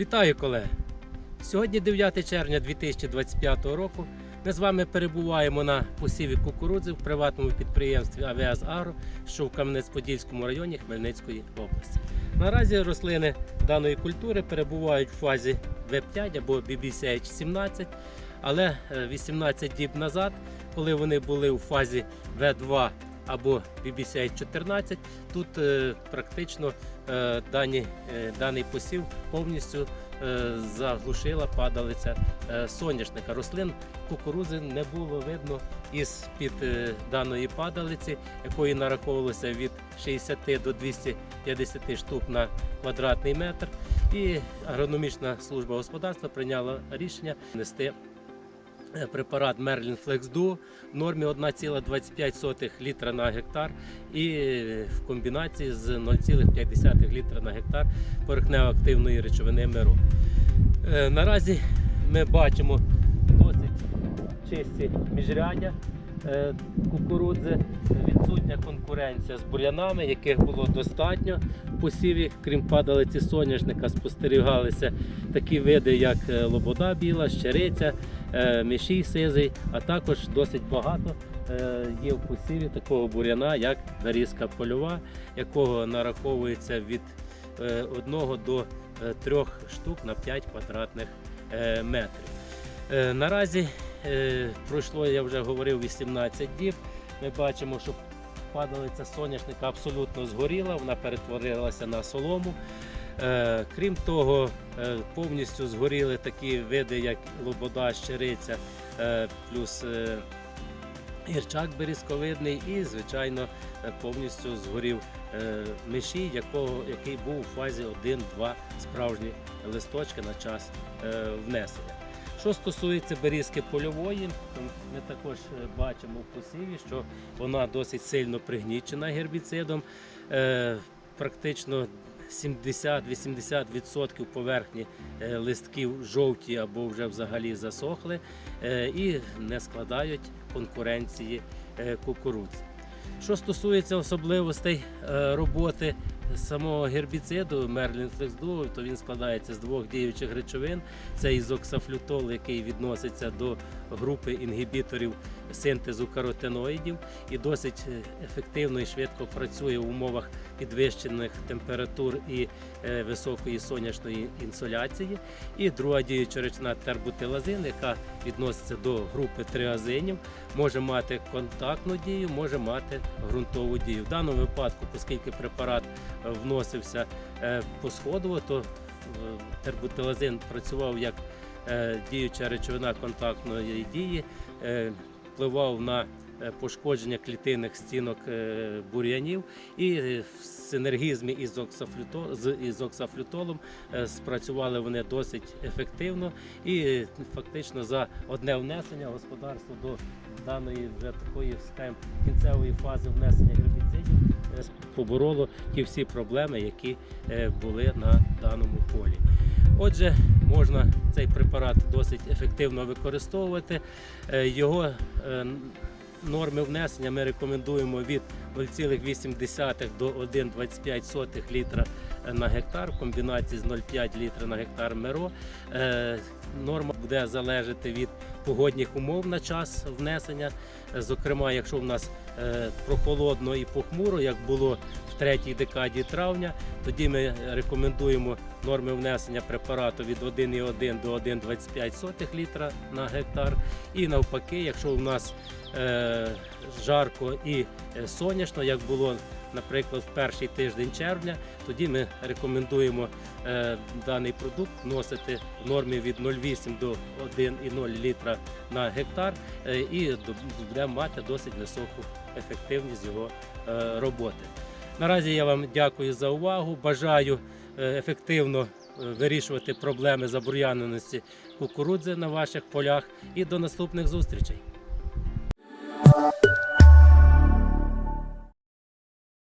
Вітаю колеги! Сьогодні 9 червня 2025 року. Ми з вами перебуваємо на посіві кукурудзи в приватному підприємстві Авіаз Агро, що в Кам'янець-Подільському районі Хмельницької області. Наразі рослини даної культури перебувають в фазі В5 або BBCH17, але е, 18 діб назад, коли вони були у фазі В2 або BBCH14, тут е, практично е, дані, е, даний посів повністю заглушила падалиця соняшника. Рослин кукурузи не було видно із під даної падалиці, якої нараховувалося від 60 до 250 штук на квадратний метр. І агрономічна служба господарства прийняла рішення внести е, препарат Merlin Flex Duo в нормі 1,25 літра на гектар і е, в комбінації з 0,5 літра на гектар поверхнево-активної речовини МРО. Е, Наразі ми бачимо досить чисті міжрядя е, кукурудзи, відсутня конкуренція з бур'янами, яких було достатньо в посіві. Крім падалиці соняшника, спостерігалися такі види, як е, лобода біла, щериця, е, мішій сизий, а також досить багато е, є в посіві такого бур'яна, як нарізка польова, якого нараховується від 1 до 3 штук на 5 квадратних е, метрів. Е, Наразі е, пройшло, я вже говорив, 18 діб. Ми бачимо, що падалиця соняшника абсолютно згоріла, вона перетворилася на солому. Е, Крім того, е, повністю згоріли такі види, як лобода, щириця, е, плюс е, гірчак берізковидний і, звичайно, е, повністю згорів е, мишій, який був у фазі 1-2 справжні листочки на час е, внесення. Що стосується берізки польової, то ми також е, бачимо в посіві, що вона досить сильно пригнічена гербіцидом. Е, Практично 70-80% поверхні е, листків жовті або вже взагалі засохли і не складають конкуренції кукурудзи. Що стосується особливостей е, роботи самого гербіциду Flex Duo, то він складається з двох діючих речовин. Це ізоксафлютол, який відноситься до групи інгібіторів синтезу каротиноїдів і досить е, ефективно і швидко працює в умовах підвищених температур і е, високої сонячної інсоляції. І друга діюча речовина тербутилазин, яка відноситься до групи триазинів, може мати контактну дію, може мати ґрунтову дію. В даному випадку, оскільки препарат вносився е, посходово, то тербутилазин працював як діюча речовина контактної дії, е, впливав на е, пошкодження клітинних стінок е, бур'янів і е, в синергізмі із з ізоксафлютолом е, спрацювали вони досить ефективно і е, фактично за одне внесення господарство до даної вже такої скажімо, кінцевої фази внесення гербіцидів е, побороло ті всі проблеми, які е, були на даному полі. Отже, можна цей препарат досить ефективно використовувати. Е, Його е, норми внесення ми рекомендуємо від 0,8 до 1,25 літра на гектар в комбінації з 0,5 літра на гектар меро. Е, Норма буде залежати від погодних умов на час внесення. Е, Зокрема, якщо в нас е, прохолодно і похмуро, як було в третій декаді травня, тоді ми рекомендуємо норми внесення препарату від 1,1 до 1,25 літра на гектар. І навпаки, якщо у нас жарко і сонячно, як було, наприклад, в перший тиждень червня, тоді ми рекомендуємо е, даний продукт вносити в нормі від 0,8 до 1,0 літра на гектар е, і будемо мати досить високу ефективність його е, роботи. Наразі я вам дякую за увагу. Бажаю ефективно вирішувати проблеми забур'яненості кукурудзи на ваших полях і до наступних зустрічей.